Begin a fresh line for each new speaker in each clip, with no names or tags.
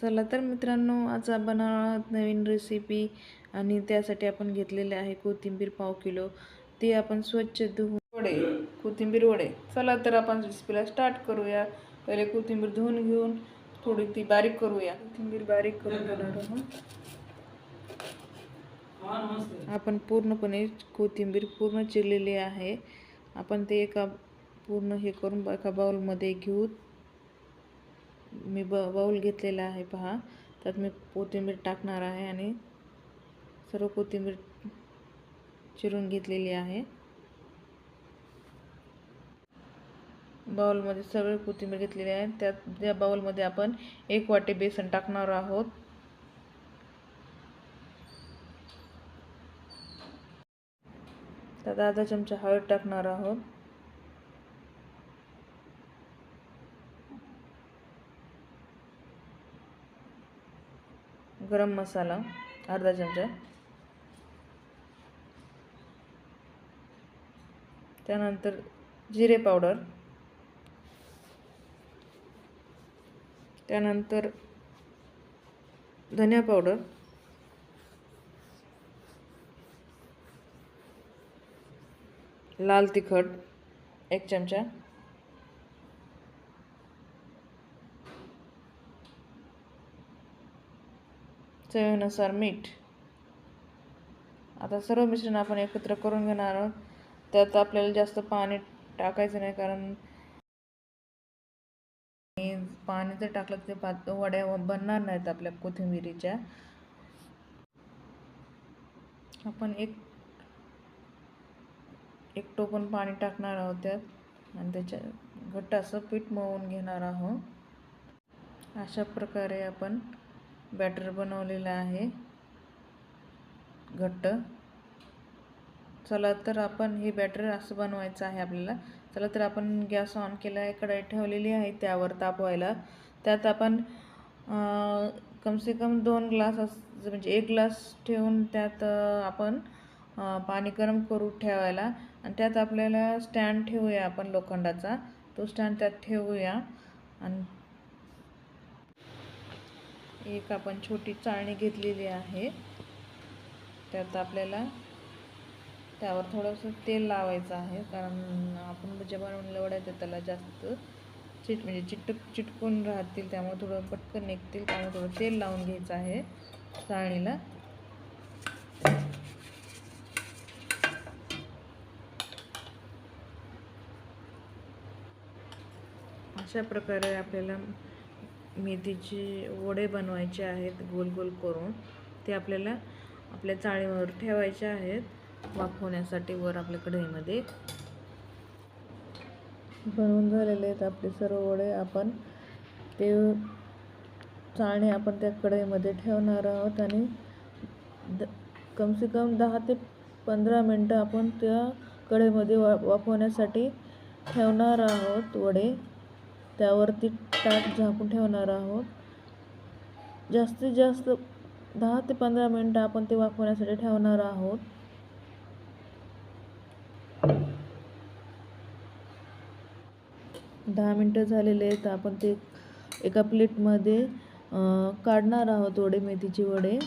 चला तर मित्रांनो आज आपण आहोत नवीन रेसिपी आणि त्यासाठी आपण घेतलेले आहे कोथिंबीर पाव किलो. ते आपण स्वच्छ धुवून वडे कोथिंबीर वडे. चला तर आपण रेसिपीला स्टार्ट करूया. पहिले कोथिंबीर धुवून घेऊन थोडी ती बारीक करूया. कोथिंबीर बारीक करून घेणार आहोत. आपण पूर्णपणे कोथिंबीर पूर्ण चिरलेली आहे. आपण ते एका पूर्ण हे करून एका बाउलमध्ये घेऊ. मी ब बाऊल घेतलेला आहे पहा. त्यात मी कोथिंबीर टाकणार आहे आणि सर्व कोथिंबीर चिरून घेतलेली आहे. बाउलमध्ये सगळे कोथिंबीर घेतलेली आहे. त्यात त्या बाउलमध्ये आपण एक वाटी बेसन टाकणार आहोत. त्यात अर्धा चमचा हळद टाकणार आहोत. गरम मसाला अर्धा चमचा. त्यानंतर जिरे पावडर. त्यानंतर धनिया पावडर. लाल तिखट एक चमचा. चवीनुसार मीठ. आता सर्व मिश्रण आपण एकत्र करून घेणार आहोत. त्यात आपल्याला जास्त पाणी टाकायचं नाही कारण पाणी जर टाकलं ते पात वड्या बनणार नाहीत आपल्या कोथिंबिरीच्या. आपण एक एक टोपण पाणी टाकणार आहोत त्यात आणि त्याच्या घट्ट असं पीठ मळून घेणार आहोत. अशा प्रकारे आपण बॅटर बनवलेलं आहे. घट्ट. चला तर आपण हे बॅटर असं बनवायचं आहे आपल्याला. चला तर आपण गॅस ऑन केला आहे कढई ठेवलेली आहे त्यावर ताप व्हायला. त्यात आपण कमसे कम दोन ग्लास अस म्हणजे एक ग्लास ठेवून त्यात आपण पाणी गरम करू ठेवायला. आणि त्यात आपल्याला स्टँड ठेवूया आपण लोखंडाचा. तो स्टँड त्यात ठेवूया. आणि एक आपण छोटी चाळणी घेतलेली आहे. त्यात आपल्याला त्यावर थोडंसं तेल लावायचं आहे. कारण आपण जे बनवलेलं वड्याचं त्याला जास्त चिट म्हणजे चिटक चिटकून राहतील त्यामुळे थोडं पटकन निघतील. त्यामुळे थोडं तेल लावून घ्यायचं आहे चाळणीला. अशा प्रकारे आपल्याला मेथीचे वडे बनवायचे आहेत गोल गोल करून. ते आपल्याला आपल्या चाळीवर ठेवायचे आहेत. वाफवण्यासाठी वर आपल्या कढईमध्ये. बनवून झालेले आहेत आपले सर्व वडे. आपण ते चाळणे आपण त्या कढईमध्ये ठेवणार आहोत आणि द कमसे कम दहा ते पंधरा मिनटं आपण त्या कढईमध्ये वा वाफवण्यासाठी ठेवणार आहोत वडे. त्यावरती ताट झाकून ठेवणार आहोत. जास्तीत जास्त दहा ते पंधरा मिनटं आपण ते वाफवण्यासाठी ठेवणार आहोत. दहा मिनटं झालेले आहेत आपण ते एका प्लेटमध्ये काढणार आहोत वडे मेथीचे वडे.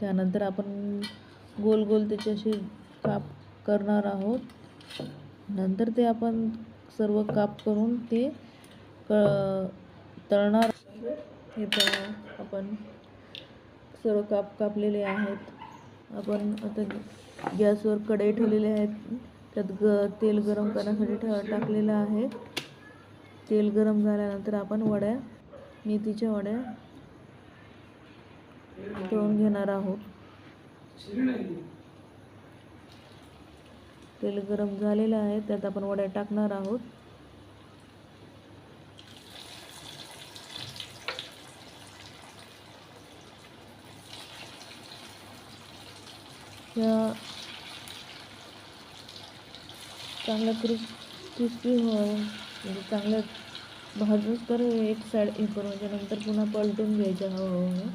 त्यानंतर आपण गोल गोल त्याचे असे काप करणार आहोत. नंतर ते आपण सर्व काप करून ते क तळणार. हे तर आपण सर्व काप कापलेले आहेत. आपण आता गॅसवर कढई ठेवलेले आहेत त्यात ग तेल गरम करण्यासाठी ठेव टाकलेलं आहे. तेल गरम झाल्यानंतर आपण वड्या मेथीच्या वड्या तळून घेणार आहोत. तेल गरम झालेलं आहे. त्यात आपण वड्या टाकणार आहोत. या चांगला क्रिस क्रिस्पी हो म्हणजे चांगलं भाजूच तर एक साईड हे करून नंतर पुन्हा पलटून घ्यायचं. हळूहळू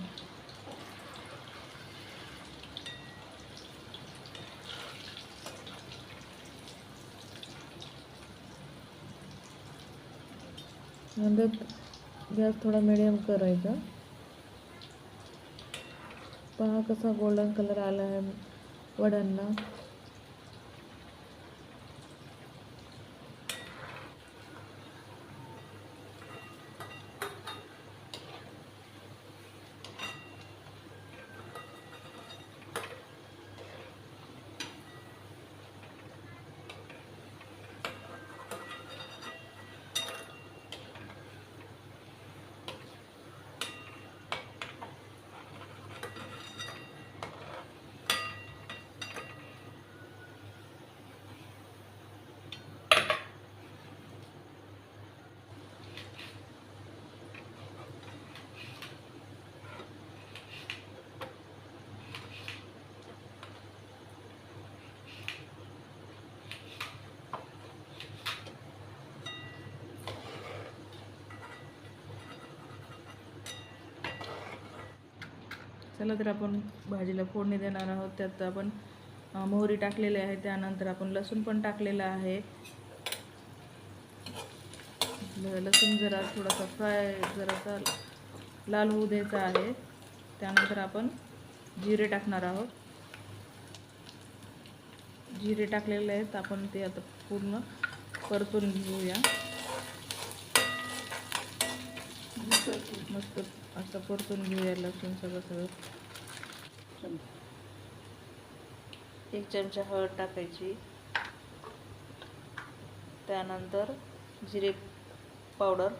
नंतर गॅस थोडा मिडियम करायचा. पहा कसा गोल्डन कलर आला आहे. वडांना. चला तर आपण भाजीला फोडणी देणार आहोत. त्यात आपण मोहरी टाकलेली आहे. त्यानंतर आपण लसूण पण टाकलेलं आहे. लसूण जरा थोडासा फ्राय जरासा लाल होऊ द्यायचा आहे. त्यानंतर आपण जिरे टाकणार आहोत. जिरे टाकलेले आहेत. आपण ते आता पूर्ण परतून घेऊया. मस्त असं परतून घेऊया लसूण सगळं सगळं. एक चमचा हळद टाकायची. त्यानंतर जिरे पावडर.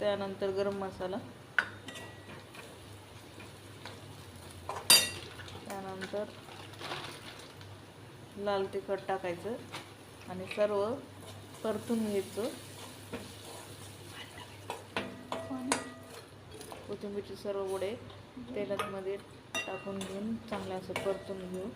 त्यानंतर गरम मसाला. त्यानंतर लाल तिखट टाकायचं. आणि सर्व परतून घ्यायचं. कोथिंबीरचे सर्व वडे तेलामध्ये टाकून घेऊन चांगलं असं परतून घेऊ.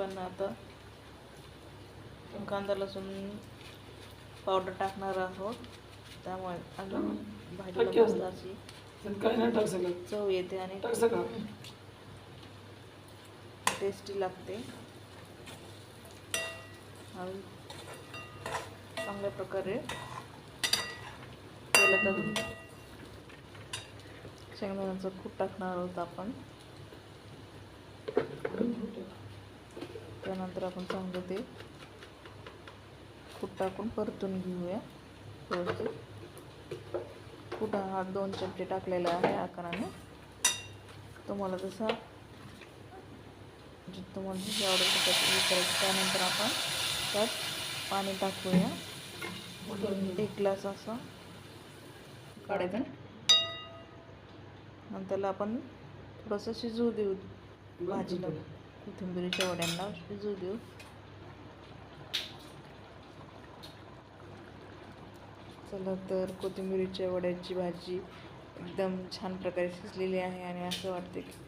आपण आता कांदा लसूण पावडर टाकणार आहोत. त्यामुळे अजून मस्त अशी. चव येते आणि टेस्टी लागते. आणि चांगल्या प्रकारे तेलात शेंगदाण्याचं खूप टाकणार आहोत आपण. त्यानंतर आपण चांगलं ते खूप टाकून परतून घेऊया. व्यवस्थित. कुठं हा दोन चमचे टाकलेला आहे आकाराने. तुम्हाला जसा जे तुम्हाला जशी आवडेल करायचं त्यानंतर आपण त्यात पाणी टाकूया. एक ग्लास असं काढायचं. नंतरला आपण थोडंसं शिजू देऊ भाजीला. कोथिंबिरीच्या वड्यांना शिजू देऊ चला तर कोथिंबिरीच्या वड्याची भाजी एकदम छान प्रकारे शिजलेली आहे आणि असं वाटते की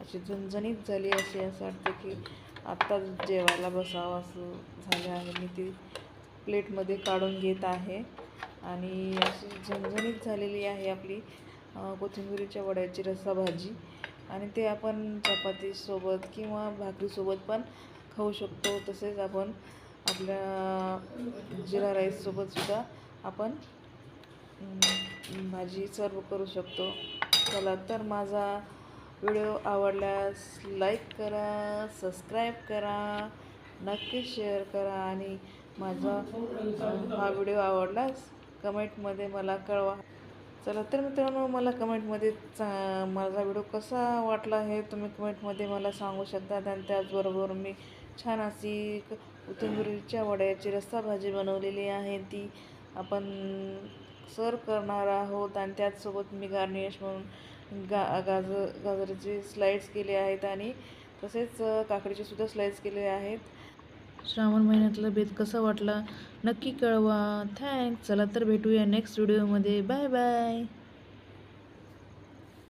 अशी झणझणीत झाली अशी असं वाटते की आत्ताच जेवायला बसावं असं झालं आहे. मी ती प्लेटमध्ये काढून घेत आहे आणि अशी झणझणीत झालेली आहे आपली कोथिंबिरीच्या वड्याची रस्सा भाजी. आणि ते आपण चपातीसोबत किंवा भाकरीसोबत पण खाऊ शकतो. तसेच आपण आपल्या जिरा राईससोबतसुद्धा आपण भाजी सर्व करू शकतो. चला तर माझा व्हिडिओ आवडल्यास लाईक करा सबस्क्राईब करा नक्की शेअर करा आणि माझा हा व्हिडिओ आवडलास कमेंटमध्ये मला कळवा. चला तर मित्रांनो मला कमेंटमध्ये चा माझा व्हिडिओ कसा वाटला हे तुम्ही कमेंटमध्ये मला सांगू शकता. आणि त्याचबरोबर मी छान अशी क- कोथिंबिरीच्या वड्याची रस्सा भाजी बनवलेली आहे. ती आपण सर्व करणार आहोत. आणि त्याचसोबत मी गार्निश म्हणून गा गाजर गाजराचे स्लाईड्स केले आहेत. आणि तसेच काकडीचे सुद्धा स्लाईड्स केले आहेत. श्रावण महिन्यातला बेत कसा वाटला? नक्की कळवा. थँक्स चला तर भेटूया नेक्स्ट व्हिडिओमध्ये बाय बाय